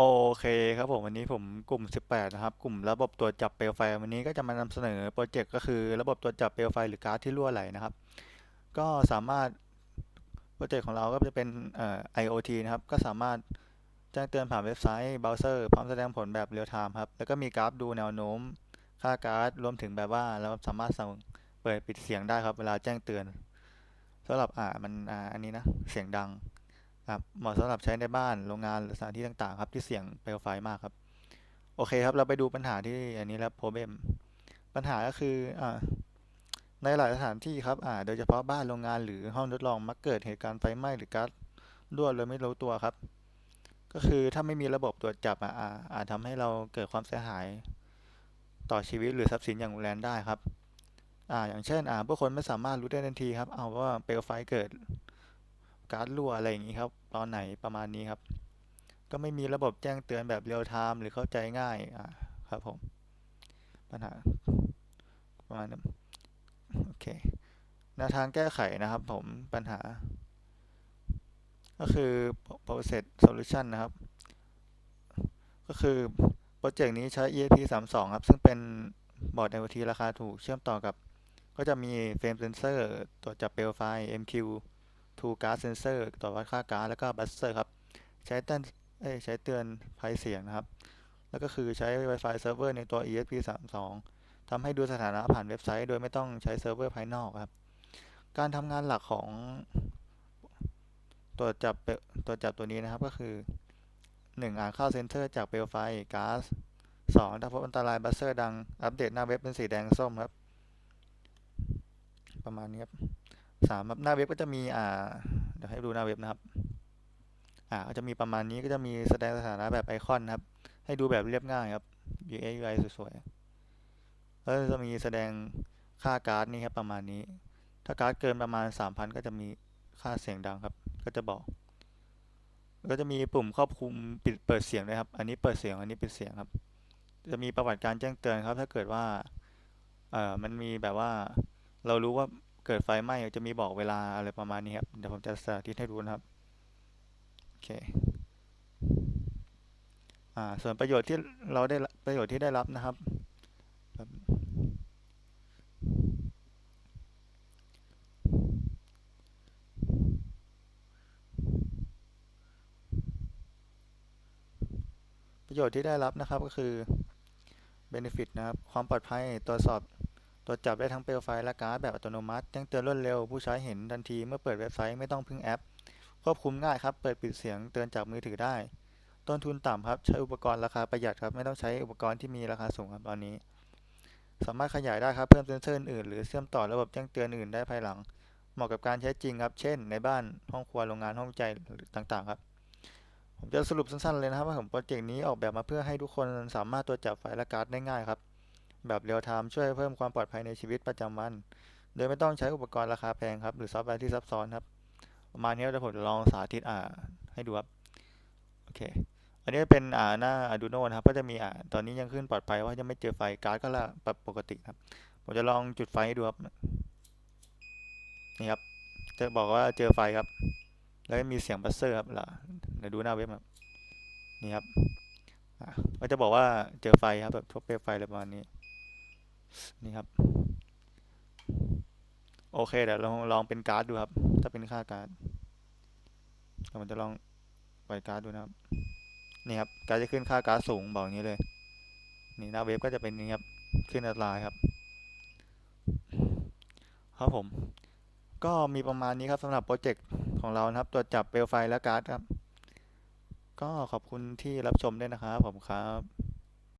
โอเคครับผมวันนี้ผมกลุ่ม 18 นะครับ กลุ่มระบบตรวจจับเปลวไฟ วันนี้ก็จะมานำเสนอโปรเจกต์ก็คือระบบตรวจจับเปลวไฟหรือก๊าซที่รั่วไหลนะครับ ก็สามารถโปรเจกต์ของเราก็จะเป็นเอ่อ IoT นะครับ ก็สามารถแจ้งเตือนผ่านเว็บไซต์เบราว์เซอร์พร้อมแสดงผลแบบเรียลไทม์ครับ แล้วก็มีกราฟดูแนวโน้ม ค่าก๊าซรวมถึงแบบว่าเราสามารถสั่งเปิดปิดเสียงได้ครับ เวลาแจ้งเตือนสำหรับอ่ามันอ่าอันนี้นะเสียงดัง ครับเหมาะสำหรับใช้ในบ้านโรงงานหรือสถานที่ต่างๆ ครับที่เสี่ยงเปลวไฟมากครับ โอเคครับ เราไปดูปัญหาที่อันนี้แล้วโปรเบมปัญหาก็คืออ่าในหลายสถานที่ครับอ่าโดยเฉพาะบ้านโรงงานหรือห้องทดลองมักเกิดเหตุการณ์ไฟไหม้หรือก๊าซรั่วโดยไม่รู้ตัวครับ ก็คือถ้าไม่มีระบบตรวจจับอ่าอาจทำให้เราเกิดความเสียหายต่อชีวิตหรือทรัพย์สินอย่างรุนแรงได้ครับอ่าอย่างเช่นอ่าผู้คนไม่สามารถรู้ได้ทันทีครับ เอาว่าเปลวไฟเกิด การ์ดรั่วอะไรอย่างนี้ครับ ตอนไหนประมาณนี้ครับ ก็ไม่มีระบบแจ้งเตือนแบบเรียลไทม์หรือเข้าใจง่ายอ่าครับผม ปัญหาประมาณนั้นโอเคแนวทางแก้ไขนะครับผมปัญหา ก็คือ process solution นะครับ ก็คือ โปรเจกต์นี้ใช้ EAP 32ครับ ซึ่งเป็นบอร์ด IoT ราคาถูกเชื่อมต่อกับ ก็จะมีเฟรมเซนเซอร์ตรวจจับเปลวไฟ MQ Two Gas Sensor ตรวจวัดค่าก๊าซแล้วก็บัสเซอร์ครับ ใช้เตือนใช้เตือนภัยเสียงนะครับ แล้วก็คือใช้ Wi-Fi Server ในตัว ESP32 ทำให้ดูสถานะผ่านเว็บไซต์ โดยไม่ต้องใช้เซิร์ฟเวอร์ภายนอกครับ การทำงานหลักของตรวจับตรวจจับตัวนี้นะครับก็คือ 1 อ่านค่าเซนเซอร์จากเปลวไฟก๊าซ 2 ถ้าพบอันตรายบัสเซอร์ดังอัปเดตหน้าเว็บเป็นสีแดงส้มครับ ประมาณนี้ครับ สามครับหน้าเว็บก็จะมีอ่าเดี๋ยวให้ดูหน้าเว็บนะครับอ่าก็จะมีประมาณนี้ก็จะมีแสดงสถานะแบบไอคอนนะครับ ให้ดูแบบเรียบง่ายครับ UI UI สวยๆแล้วจะมีแสดงค่าการ์ดนี่ครับประมาณนี้ ถ้าการ์ดเกินประมาณ 3,000 ก็จะมีค่าเสียงดังครับ ก็จะบอก ก็จะมีปุ่มควบคุมปิดเปิดเสียงด้วยครับ อันนี้เปิดเสียงอันนี้ปิดเสียงครับ จะมีประวัติการแจ้งเตือนครับ ถ้าเกิดว่าเอ่อมันมีแบบว่าเรารู้ว่า เกิดไฟไหม้จะมีบอกเวลาอะไรประมาณนี้ครับ เดี๋ยวผมจะสาธิตให้ดูนะครับ โอเคอ่าส่วนประโยชน์ที่เราได้ประโยชน์ที่ได้รับนะครับแบบประโยชน์ที่ได้รับนะครับก็คือ benefit นะครับ ความปลอดภัยตรวจสอบ ตรวจจับได้ทั้งเปลวไฟและก๊าซแบบอัตโนมัติแจ้งเตือนรวดเร็ว ผู้ใช้เห็นทันทีเมื่อเปิดเว็บไซต์ไม่ต้องพึ่งแอป ควบคุมง่ายครับ เปิดปิดเสียงเตือนจากมือถือได้ ต้นทุนต่ำครับใช้อุปกรณ์ราคาประหยัดครับ ไม่ต้องใช้อุปกรณ์ที่มีราคาสูงครับตอนนี้ สามารถขยายได้ครับเพิ่มเซนเซอร์อื่นหรือเชื่อมต่อระบบแจ้งเตือนอื่นได้ภายหลัง เหมาะกับการใช้จริงครับ เช่น ในบ้านห้องครัวโรงงานห้องวิจัยต่างๆครับผมจะสรุปสั้นๆเลยนะครับว่าผมโปรเจกต์นี้ออกแบบมาเพื่อให้ทุกคนสามารถตรวจจับไฟและก๊าซได้ง่ายครับ แบบเรียลไทม์ช่วยเพิ่มความปลอดภัยในชีวิตประจำวัน โดยไม่ต้องใช้อุปกรณ์ราคาแพงครับ หรือซอฟต์แวร์ที่ซับซ้อนครับประมาณนี้เดี๋ยวผมจะลองสาธิตอ่าให้ดูครับ โอเค อันนี้เป็นอ่าหน้า Arduino นะครับ ก็จะมีอ่าตอนนี้ยังขึ้นปลอดภัยว่ายังไม่เจอไฟการ์ดก็ละปปกติครับ ผมจะลองจุดไฟให้ดูครับ นี่ครับ จะบอกว่าเจอไฟครับ แล้วมีเสียงบัสเซอร์ครับล่ะเดี๋ยวดูหน้าเว็บครับ นี่ครับก็จะบอกว่าเจอไฟครับแบบทบเปลไฟอะไรประมาณนี้ นี่ครับ โอเคเดี๋ยวลองลองเป็นการ์ดดูครับ ถ้าเป็นค่าการ์ดเดี๋ยวผมจะลองปล่อยการ์ดดูนะครับ นี่ครับการ์ดจะขึ้นค่าการ์ดสูงบอกอย่างนี้เลย นี่หน้าเว็บก็จะเป็นนี้ครับ ขึ้นอัตราครับ ครับผม ก็มีประมาณนี้ครับสำหรับโปรเจกต์ของเรานะครับ ตรวจจับเปลวไฟและการ์ดครับ ก็ขอบคุณที่รับชมด้วยนะครับผมครับ